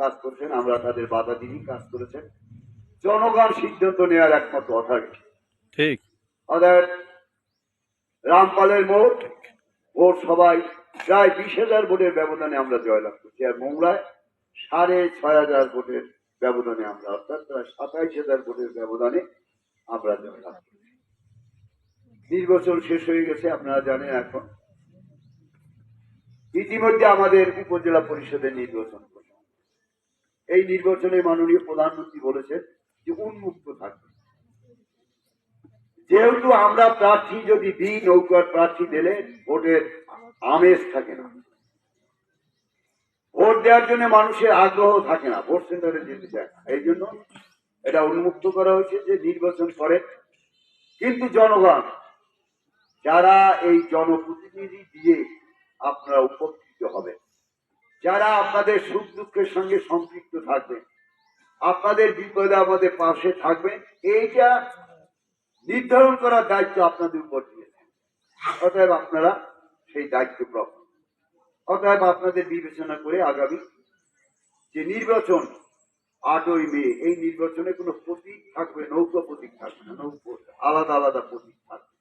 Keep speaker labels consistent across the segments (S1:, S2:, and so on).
S1: কাজ করছেন আমরা তাদের বাধা দিনই কাজ করেছেন। জনগণ সিদ্ধান্ত নেওয়ার একমাত্র অথরিটি
S2: ঠিক।
S1: ওদের রামপালের মোট ভোট সবাই প্রায় বিশ হাজার ভোটের ব্যবধানে আমরা জয়লাভ করছি আর মোংলায় সাড়ে ছয় হাজার ভোটের ব্যবধানে আমরা অর্থাৎ প্রায় সাতাইশ হাজার ভোটের ব্যবধানে আমরা জয়লাভ করছি। নির্বাচন শেষ হয়ে গেছে আপনারা জানেন এখন। ইতিমধ্যে আমাদের উপজেলা পরিষদের নির্বাচন করছে এই নির্বাচনে মাননীয় প্রধানমন্ত্রী বলেছেন যে উন্মুক্ত থাকবে। যেহেতু আমরা প্রার্থী যদি দিই, নৌকার প্রার্থী দিলে ভোটের আমেজ থাকে না। ভোট দেওয়ার জন্য মানুষের আগ্রহ থাকে না, ভোট সেন্টারে যেতে চায় এই জন্য এটা উন্মুক্ত করা হয়েছে যে নির্বাচন করে। কিন্তু জনগণ, যারা এই জনপ্রতিনিধি দিয়ে আপনারা উপকৃত হবে যারা আপনাদের সুখ দুঃখের সঙ্গে সম্পৃক্ত থাকবে, আপনাদের বিপদে আমাদের পাশে থাকবে, এইটা নির্ধারণ করার দায়িত্ব আপনাদের উপর দিয়েছেন অতএব আপনারা সেই দায়িত্ব গ্রহণ অতএব আপনাদের বিবেচনা করে আগামী যে নির্বাচন, আটই মে, এই নির্বাচনে কোনো প্রতীক থাকবে, নৌকা প্রতীক থাকবে না, নৌকো আলাদা আলাদা প্রতীক থাকবে।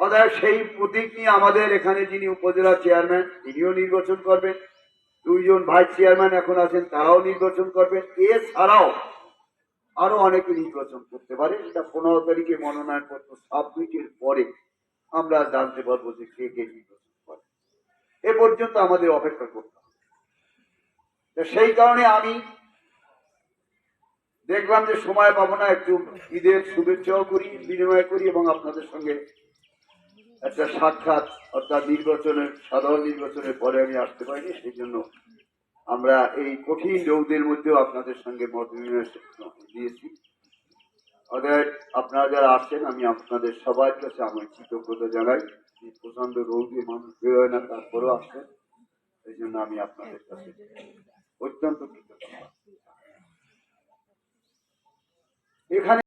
S1: অতএব সেই প্রতীক নিয়ে আমাদের এখানে যিনি উপজেলা চেয়ারম্যান, তিনিও নির্বাচন করবেন। দুইজন ভাইস চেয়ারম্যান এখন আছেন, তারাও নির্বাচন করবেন। এছাড়াও আরও অনেকে নির্বাচন করতে পারে সেটা পনেরো তারিখে মনোনয়ন পত্র সাবমিটের পরে আমরা জানতে পারব যে কে কে নির্বাচন করে। এ পর্যন্ত আমাদের অপেক্ষা করতে হবে। সেই কারণে আমি দেখলাম যে সময় পাবো না, একটু ঈদের শুভেচ্ছাও করি, বিনিময় করি এবং আপনাদের সঙ্গে একটা সাক্ষাৎ, অর্থাৎ নির্বাচনের, সাধারণ নির্বাচনের পরে আমি আসতে পারিনি, সেই জন্য আমরা এই কঠিন রৌদের মধ্যেও আপনাদের সঙ্গে মত দিয়েছি। অতএব আপনারা যারা আসছেন, আমি আপনাদের সবার কাছে আমার কৃতজ্ঞতা জানাই। প্রচণ্ড রৌদে মানুষ বেরোয় না, তারপরেও আসছেন। এই জন্য আমি আপনাদের কাছে